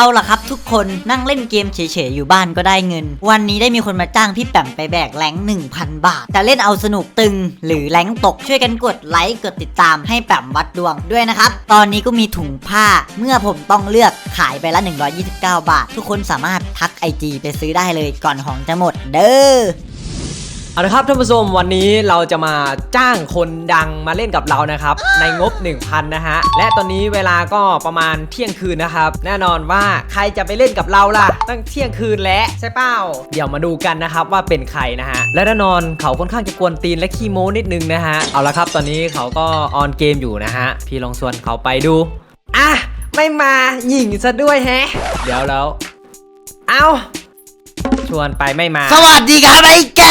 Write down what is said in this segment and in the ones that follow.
เอาล่ะครับทุกคนนั่งเล่นเกมเฉยๆอยู่บ้านก็ได้เงิน วันนี้ได้มีคนมาจ้างพี่แปมไปแบกแรง1,000 บาท แต่เล่นเอาสนุกตึง หรือแรงตกช่วยกันกดไลค์กดติดตามให้แปมวัดดวงด้วยนะครับ ตอนนี้ก็มีถุงผ้าเมื่อผมต้องเลือกขายไปละ 129 บาท ทุกคนสามารถทักไอจีไปซื้อได้เลยก่อนของจะหมดเด้อ เอาละครับท่านผู้ชมวันนี้เราจะมาจ้างคนดังมาเล่นกับเรานะครับ ในงบ 1,000 นะฮะ และตอนนี้เวลาก็ประมาณเที่ยงคืนนะครับ แน่นอนว่าใครจะไปเล่นกับเราล่ะ ตั้งเที่ยงคืนแล้วใช่เป้าเดี๋ยวมาดูกันนะครับว่าเป็นใครนะฮะ และแน่นอนเขาค่อนข้างจะกวนตีนและขี้โม้นิดนึงนะฮะ เอาละครับตอนนี้เขาก็ออนเกมอยู่นะฮะ พี่ลองชวนเขาไปดู อะไม่มาหญิงซะด้วยแฮะ เดี๋ยวแล้ว เอาชวนไปไม่มา สวัสดีครับไอ้แก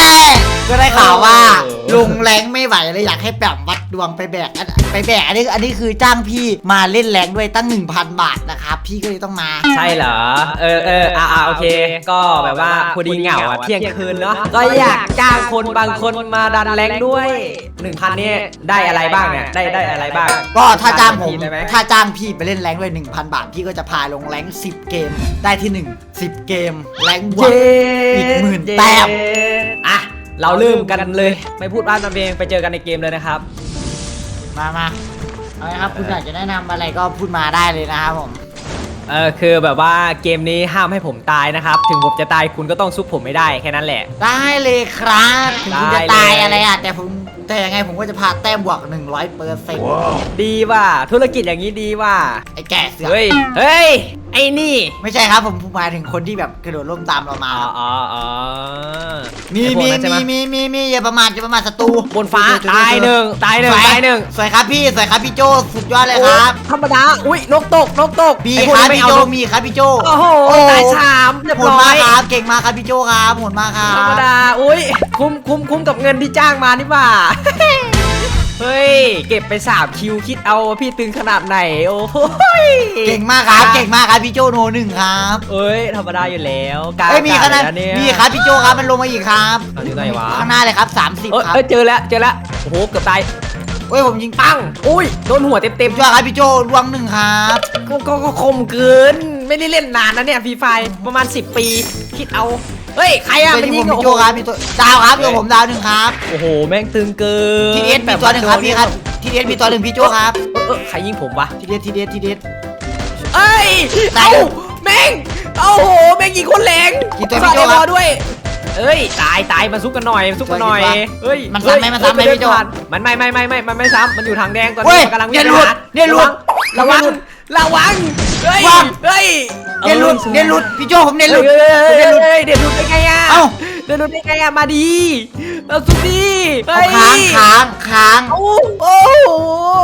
ก็ได้ข่าวว่าเออลุงแรงไม่ไหวเลยอยากให้แปมวัดดวงไปแบกอันไปแบกอันนี้อันนี้คือจ้างพี่มาเล่นแรงด้วยตั้ง 1,000 บาทนะครับพี่ก็เลยต้องมา ใช่เหรอ เออเอออ่าอ่าโอเค ก็แบบว่าพอดีเหงาอะเที่ยงคืนเนาะ ก็อยากจ้างคนบางคนมาดันแรงด้วยหนึ่งพันนี่ได้อะไรบ้างเนี่ย ได้ได้อะไรบ้าง ก็ถ้าจ้างผม ได้ไหม ถ้าจ้างพี่ไปเล่นแรงด้วย 1,000 บาท พี่ก็จะพาลงแรง10 เกม ได้ที่ 1 10 เกม แรงบวก อีกหมื่นแต้มอะ เราเริ่มกันเลย ไม่พูดบ้านตำเพลงไปเจอกันในเกมเลยนะครับมามาเอาละครับคุณอยากจะแนะนำอะไรก็พูดมาได้เลยนะครับผม เออคือแบบว่าเกมนี้ห้ามให้ผมตายนะครับ ถึงผมจะตายคุณก็ต้องซุกผมไม่ได้แค่นั้นแหละ ได้เลยครับถึงคุณจะได้เลย ตายอะไรอะแต่ผมแต่ยังไงผมก็จะพาแต้มบวก100เปอร์เซ็นต์ดีว่ะธุรกิจอย่างนี้ดีว่ะไอ้แก่เสือกเฮ้ยเฮ้ยไอ้นี่ ไม่ใช่ครับผมผมหมายถึงคนที่แบบกระโดดร่มตามเรามาอ๋ออ๋ออ๋อมีไอ้พวมีกนั้นใช่ไหมีมีมีมีอย่าประมาทอย่าประมาทศัตรูบนฟ้าช่วยช่วยตายหนึ่งตายหนึ่งสวตายหนึ่งสวยครับพี่สวยครับพี่โจสุดยอดเลยครับธรรมดา อุ้ยนกตกนกตกมีไอ้พควกรับนี้ไม่พี่เอาโจนกมีครับพี่โจโอ้โหตายสามเรียบโหดร้อมากยครับเก่งมากครับพี่โจครับโหดมากครัธรรมบดา อุ้ยคุ้มคุ้มคุ้มกับเงินที่จ้างมานี่บ่า เฮ้ย เก็บไปสามคิวคิดเอาว่าพี่ตึงขนาดไหน โอ้โหยเก่งมากครับ เก่งมากครับพี่โจโนหนึ่งครับเอ้ยธรรมดาอยู่แล้วกล้าเอ้ยมีขนาดกล้าอยู่แล้วมีเนี่ยครับพี่โจครับมันลงมาอีกครับเอาอยู่ไหนวะข้างหน้าเลยครับ30เอ้ยครับเอ้ยเจอแล้วเจอแล้วโอ้โหเกือบตายเอ้ยผมยิงปังอุ้ยโดนหัวเต็มเต็มช่วยครับพี่โจลวงหนึ่งครับก็ก็ก็คมเกิน ไม่ได้เล่นนานนะเนี่ยฟรีไฟประมาณ 10 ปี คิดเอา เฮ้ยใครอะเป็นมันผยิมงพี่โจครับพี่ตัวดาวครับตัวผมดาวหนึ่งครับโอ้โหแม่งตึงเกินทีเอสมีตัวหนึ่งครับพี่ครับทีเอสมีตัวหนึ่งพี่โจครับเออเออใครยิงผมวะทีเอสทีเอสทีเอสเอ้ยตายเอ้าแม่งโอ้โหแม่งยิงคนแรงยิงตัวสอดพี่โจ้ไอ้ครับบอลด้วยเอ้ยตายตายมาซุกกันหน่อยมาซุกกันหน่อยตัวยิงวะเฮ้ยมันซ้ำไหมมันซ้ำไหมเฮ้ยพี่โจ้เดินผ่านมันไม่ไม่ไม่ไม่มันไม่ซ้ำมันอยู่ทางแดงตอนเฮ้นี้ยมันกำลังเนี่วิ่ยงหลุดหาเนี่ยหลุดระวังเนี่ยหลุด ระวัง เฮ้ยวังเฮ้ย เดนหลุดเดนหลุดพี่โจผมเดนหลุดเฮ้ยผมเดนหลุดเฮ้ยเดนหลุดได้ไงอะเอ้า เดนหลุดได้ไงอะมาดีเอาสุดดีเฮ้เอายค้างค้างค้างโอ้โอ้โห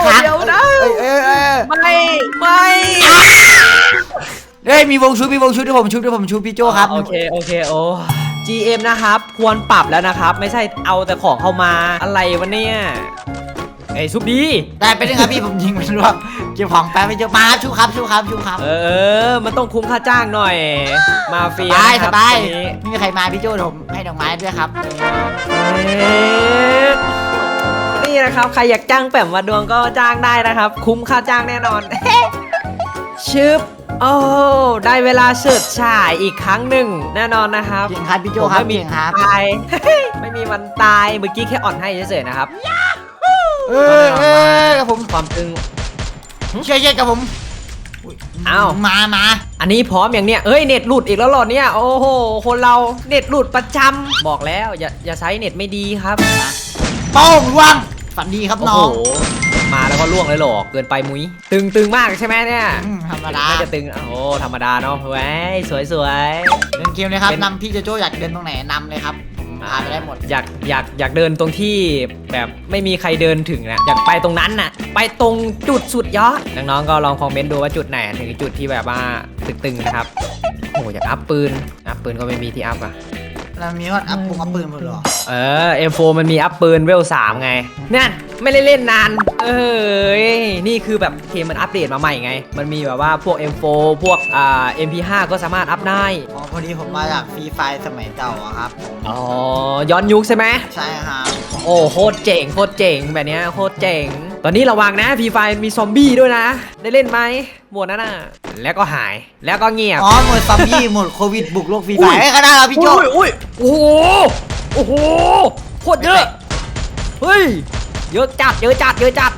ค้างเดี๋ยวนะเอ้ยเอ้ยเอ้ยไม่ ไม่ เฮ้ยมีวงชุดมีวงชุดที่ผมชุดที่ผมชุดพี่โจครับ โอเค โอเค โอ้ GM นะครับ ควรปรับแล้วนะครับ ไม่ใช่เอาแต่ของเข้ามาอะไรวะเนี่ยไอ้ยซุปดี ได้ไปนึงครับพี่ผมยิงมันร่วง เก็บของแป๊บพี่โจมาครับชุบครับชุบครับชุบครับเออ มันต้องคุ้มค่าจ้างหน่อย มาเฟียสบายนะคสรับบายวันนี้ไม่มีใครมาพี่โจเดี๋ยวผมให้ดอกไม้ด้วยครับเอ๊ะนี่นะครับใครอยากจ้างแปมมาดวงก็จ้างได้นะครับ คุ้มค่าจ้างแน่นอนชึบโอ้ได้เวลาเฉิดฉายอีกครั้งหนึ่งแน่นอนนะครับเก่งครับพี่โจผมครับไม่มีเก่งครับตายไม่มีวันตายเมื่อกี้แค่อ่อนให้เฉยๆนะครับเออเออกับผมความตึง เชื่อเชื่อกับผมยเอ้ามามาอันนี้พร้อมอย่างเนี้ยเอ้ยเน็ตหลุดอีกแล้วเหรอเนี่ยโอ้โหคนเราเน็ตหลุดประจำบอกแล้วอย่าอย่าใช้เน็ตไม่ดีครับโป้งร่วงฝันดีครับโอ้น้อโหงมาแล้วก็ล่วงเลยเหรอเกินไปมุ้ยตึงตึงมากใช่ไหมเนี่ยอืมธรรมดาน่าจะตึงโอ้ธรรมดาเนาะเว้ยสวยสวยเดินเกมเลยครับเป็นนำพี่โจโจอยากเดินตรงไหนนำเลยครับผม พาไปได้หมด อยากอยากอยากเดินตรงที่แบบไม่มีใครเดินถึงนะอยากไปตรงนั้นน่ะ ไปตรงจุดสุดยอดน้องๆก็ลองคอมเมนต์ดูว่าจุดไหนถึงจุดที่แบบว่าตึงๆนะครับโอ้โหอยากอัพปืนอัพปืนก็ไม่มีที่อัพอะเรามีว่าอัพปุงอัพปืนหมดเหรอเออ M4 มันมีอัพปืนเวลสามไงนั่นไม่ได้เล่นนาน เอ้ยนี่คือแบบเกมมันอัปเดตมาใหม่ไง มันมีแบบว่าพวก M4 พวกอ่า MP5 ก็สามารถอัพได้ อ๋อ พอดีผมมาจากฟรีไฟสมัยเก่าอะครับ อ๋อ ย้อนยุคใช่ไหม ใช่ครับโอ้โคตรเจ๋งโคตรเจ๋งแบบเนี้ยโคตรเจ๋ง ตอนนี้ระวังนะฟรีไฟมีซอมบี้ด้วยนะ ได้เล่นไหมหมวดนั้นน่ะ แล้วก็หาย แล้วก็เงียบ อ๋อหมดซอมบี้หมดโควิดบุกโลกฟรีไฟอุ้ยเฮ้ยขนาดเราพี่โจอุ้ยอุ้ยโอ้โห โอ้โห โคตรเยอะ เฮ้ย เยอะจัด เยอะจัด เยอะจัด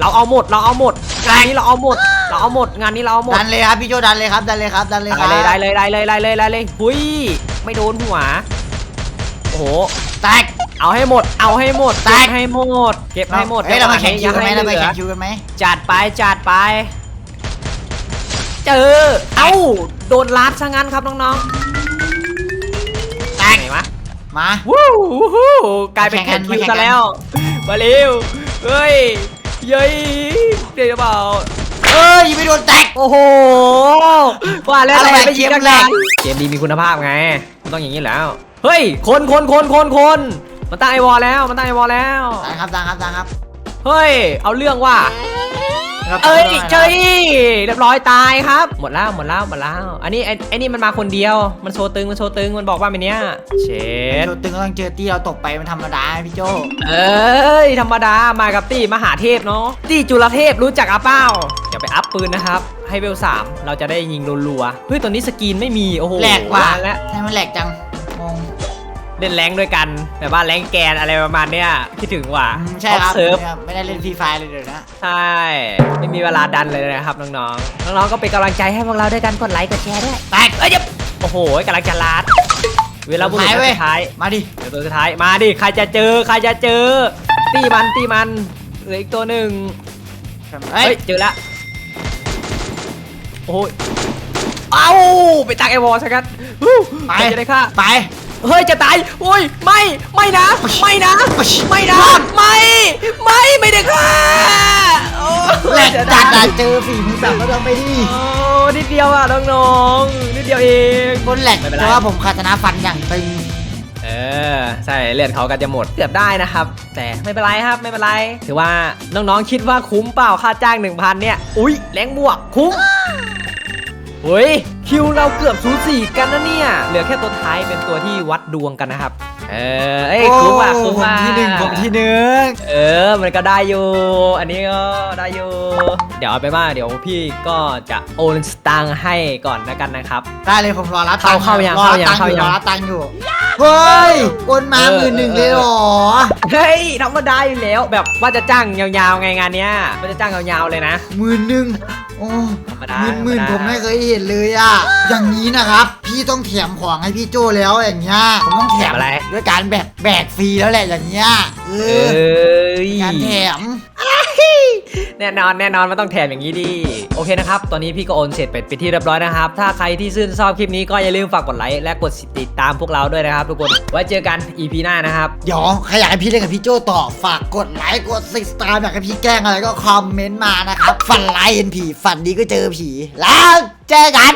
เราเอาหมด เราเอาหมดงานนี้เราเอาหมด เราเอาหมดงานนี้เราเอาหมดดันเลยครับพี่โจดันเลยครับดันเลยครับดันเลยคได้รับเลยได้เลยได้เลยได้เลยได้เลยหุยไม่โดนหัวโอ้โหแตกเอาให้หมด เอาให้หมดแตเก็กบให้หมด เก็บให้หมดเฮ้ยเรามาแข่งคิวกันไหมอย่เราให้มาเหลืแข่องคิวกันไหมจัดไปจัดไป เจอ เอ้าโดนลัดซะงั้นครับน้องแตๆกไหนวะมาวู้ฮู้กลายเป็นมาแข่แข่งงกันคิวมาแข่งกันซะแล้วมาเร็วเฮ้ยเย้ยเดี๋ยวเปล่า เอ้ยไม่โดนแตก โอ้โห ว่าแล้วอะไรทำไมอะไม่ยิงเกมกันแรแรกกเกมดีมีคุณภาพไงมันต้องอย่างนี้แล้ว เฮ้ย คนคนคนคนคนมันตั้งไอวอลแล้วมันตั้งไอวอลแล้วดันครับดันครับดันครับ เฮ้ย เอาเรื่องว่ะครับ เอ้ยเจยเรียบร้อยตายครับ หมดแล้วหมดแล้วหมดแล้ว อันนี้ไอ้ไอ้นี่มันมาคนเดียว มันโชว์ตึงมันโชว์ตึงมันบอกว่าเป็นเนี้ยเชดโดนตึงก็ต้องเจอตีเราตกไปมันธรรมดาพี่โจเอ้ยธรรมดามากับตี้มหาเทพเนาะตี้จุลเทพรู้จักอะเป้าอย่าไปอัพปืนนะครับให้เวลสามเราจะได้ยิงรัวๆเฮ้ยตอนนี้สกรีนไม่มีโอ้โหแหลกว่ะแล้วให้มันแหลกจังงง เล่นแรงด้วยกันแบบว่าแรงแกนอะไรประมาณเนี้ยคิดถึงว่ะอืมใช่ครับเซิร์ฟไม่ได้เล่นฟรีไฟเลยเดี๋ยวนะใช่ไม่มีเวลาดันเลยนะครับน้องๆน้องๆก็เป็นกำลังใจให้พวกเราด้วยกันกดไลค์กดแชร์ด้วยแตกเอ้ยเดี๋ยวโอ้โหกำลังจะลาดเวลาบุรุษหายตัวเว้ยสุดท้ายมาดิเดี๋ยวตัวสุดท้ายมาดิใครจะเจอใครจะเจอ ตีมันตีมันเหลืออีกตัวหนึ่งเฮ้เฮ้ยยเจอละโอ้ยเอ้าไปตักไอวอลซะกันฮู้ไปใครจะได้ค่าไป เฮ้ยจะตายโอ้ยไม่ไม่นะ ไม่นะ ไม่นะ ไม่ไม่ไม่ได้ค่าโอ้แหลกจะจัตาดยอะเจอฝีมือแบบก็ต้องไปดิโอ้นิดเดียวอะน้องๆนิดเดียวเอง บนแหลกไม่เป็นไร เพราะว่าผมคาตนาฟันอย่างตึงเออใช่เลือดเขาก็จะหมดเกือบได้นะครับ แต่ไม่เป็นไรครับไม่เป็นไร ถือว่าน้องๆคิดว่าคุ้มเปล่าค่าจ้าง 1,000เนี่ย อุ้ยแรงบวกคุ้มเฮ้ย คิวเราเกือบสูสีกันนะเนี่ย เหลือแค่ตัวท้ายเป็นตัวที่วัดดวงกันนะครับ เออเอ้ยคุ้มอะคุ้มผมอะที่หนึ่งผมที่หนึ่งเออ มันก็ได้อยู่ อันนี้ก็ได้อยู่ เดี๋ยวเอาไปนว่าเดี๋ยวพี่ก็จะโอนสตางค์ให้ก่อนแล้วกันนะครับ ได้เลยผมรอรับตังค์เข้าเข้ายังรอรับเข้ายังตังค์อยู่เข้ายังรอรับตังค์อยู่เฮ้ยโอนมาเออหมื่นหนึ่งเออเลยเหรอ เฮ้ยธรรมดาอยู่แล้ว แบบว่าจะจ้างยาวๆไงงานเนี้ยว่าจะจ้างยาวๆเลยนะหมื่นหนึ่ง โอ้ธรรมดาหมื่นหมื่นธรรมดาผมไม่เคยเห็นเลยอะ อย่างนี้นะครับ พี่ต้องแถมของให้พี่โจแล้วอย่างเงี้ย ผมต้องแถมอะไร ด้วยการแบกแบกฟรีแล้วแหละอย่างเงี้ย เอเออ้ยการแถม แน่นอนแน่นอนมันต้องแถมอย่างนี้ดิโอเคนะครับตอนนี้พี่ก็โอนเสร็จไปเป็นที่เรียบร้อยนะครับ ถ้าใครที่ชื่นชอบคลิปนี้ก็อย่าลืมฝากกดไลค์และกดติดตามพวกเราด้วยนะครับ ทุกคนไว้เจอกัน EP หน้านะครับเดี๋ยวใครอยากให้พี่เล่นกับพี่โจต่อฝากกดไลค์กดติดตามอยากให้พี่แกล้งอะไรก็คอมเมนต์มานะครับฝันไลน์เห็นผีฝันดีก็เจอผีแล้วเจอกัน